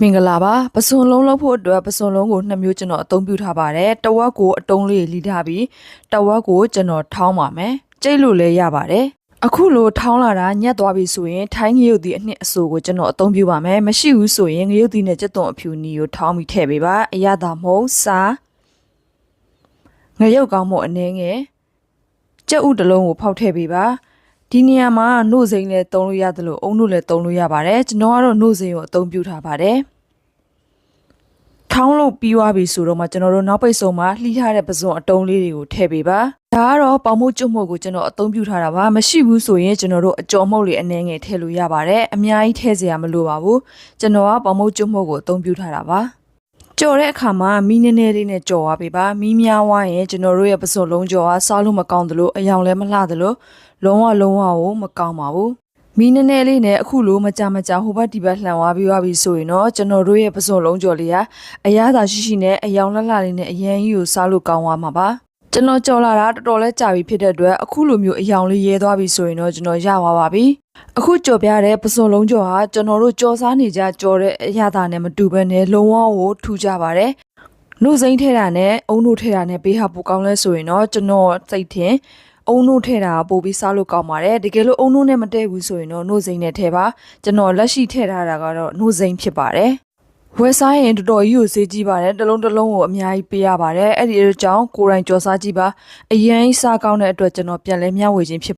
မင်္ဂလာပါပစွန်လုံးလောက်ဖို့အတွက်ပစွန်လုံးကိုနှစ်မျိုးကျွန်တော်အသုံးပြုထားပါတယ်တဝက်ကိုအတုံးလေးလိထားပြီးတဝက်ကိုကျွန်တော်ထောင်းပါမယ်ကြိတ်လို့လည်းရပါတယ်အခုလိုထောင်းလာတာညက်သွားပြီဆိုရင်ထိုင်းငရုတ်ဒီအနှစ်အဆိုကိုကျွန်တော်အသုံးပြုပါမယ်မရှိဘူးဆိုရင်ငရုတ်ဒီနဲ့ကြက်သွန်အဖြူနီကိုထောင်းပြီးထည့်ပေးပါအရသာမဟုတ်စားငရုတ်ကောင်းမို့အနေငယ်ကြက်ဥတစ်လုံးကိုဖောက်ထည့်ပေးပါ ဒီနေရာမှာနှုတ်စိမ်းလည်းသုံးလို့ရတယ်လို့အုံတို့လည်းသုံးလို့ရပါတယ်ကျွန်တော်ကတော့နှုတ်စိမ်းကိုအသုံးပြုထားပါတယ်ထောင်းလို့ပြီးသွားပြီဆိုတော့မှကျွန်တော်တို့နောက်ပိတ်ဆုံးမှာလှီးထားတဲ့ပစွန်အတုံးလေးတွေကိုထည့်ပေးပါဒါကတော့ပေါင်မို့ကျွတ်မှုတ်ကိုကျွန်တော်အသုံးပြုထားတာပါမရှိဘူးဆိုရင်ကျွန်တော်တို့အကြော်မှုတ်လေးအနှဲငယ်ထည့်လို့ရပါတယ်အများကြီးထည့်စရာမလိုပါဘူးကျွန်တော်ကပေါင်မို့ကျွတ်မှုတ်ကိုအသုံးပြုထားတာပါ ကြော်တဲ့အခါမှာမီးနည်းနည်းလေးနဲ့ကြော်သွားပေးပါမီးများသွားရင်ကျွန်တော်တို့ရဲ့ပစွန်လုံးကြော်ကစားလို့မကောင်းသလိုအယောင်လည်းမလှသလိုလုံးဝလုံးဝကိုမကောင်းပါဘူးမီးနည်းနည်းလေးနဲ့အခုလိုမကြမကြဟိုဘက်ဒီဘက်လှန်သွားပြီးသွားပြီဆိုရင်တော့ကျွန်တော်တို့ရဲ့ပစွန်လုံးကြော်လေးကအရသာရှိရှိနဲ့အယောင်လှလှလေးနဲ့အရန်ကြီးကိုစားလို့ကောင်းသွားမှာပါ ကျွန်တော်ကြော်လာတာတော်တော်လေးကြာပြီဖြစ်တဲ့အတွက်အခုလိုမျိုးအယောင်လေးရဲသွားပြီဆိုရင်တော့ကျွန်တော်ရပါပါပြီအခုကြော်ပြတဲ့ပစွန်လုံးကြော်ဟာကျွန်တော်တို့ကြော်စားနေကြကြော်တဲ့အရသာနဲ့မတူဘဲနဲ့လုံးဝကိုထူကြပါတယ်နှုတ်စိမ့်ထဲတာနဲ့အုံနှုတ်ထဲတာနဲ့ပေးဟာပူကောင်းလဲဆိုရင်တော့ကျွန်တော်စိတ်ထင်အုံနှုတ်ထဲတာပို့ပြီးစားလို့ကောင်းပါတယ်တကယ်လို့အုံနှုတ်နဲ့မတည့်ဘူးဆိုရင်တော့နှုတ်စိမ့်နဲ့ထဲပါကျွန်တော်လက်ရှိထည့်ထားတာကတော့နှုတ်စိမ့်ဖြစ်ပါတယ် ဝယ်စားရင်တော်တော်ကြီးကိုဈေးကြီးပါတယ်တစ်လုံးတစ်လုံးကိုအများကြီးပေးရပါတယ်အဲ့ဒီအကြောင်းကိုယ်တိုင်ကြော်စားကြည့်ပါအရင်စားကောင်းတဲ့အတွက်ကျွန်တော်ပြန်လဲမျှဝေခြင်းဖြစ်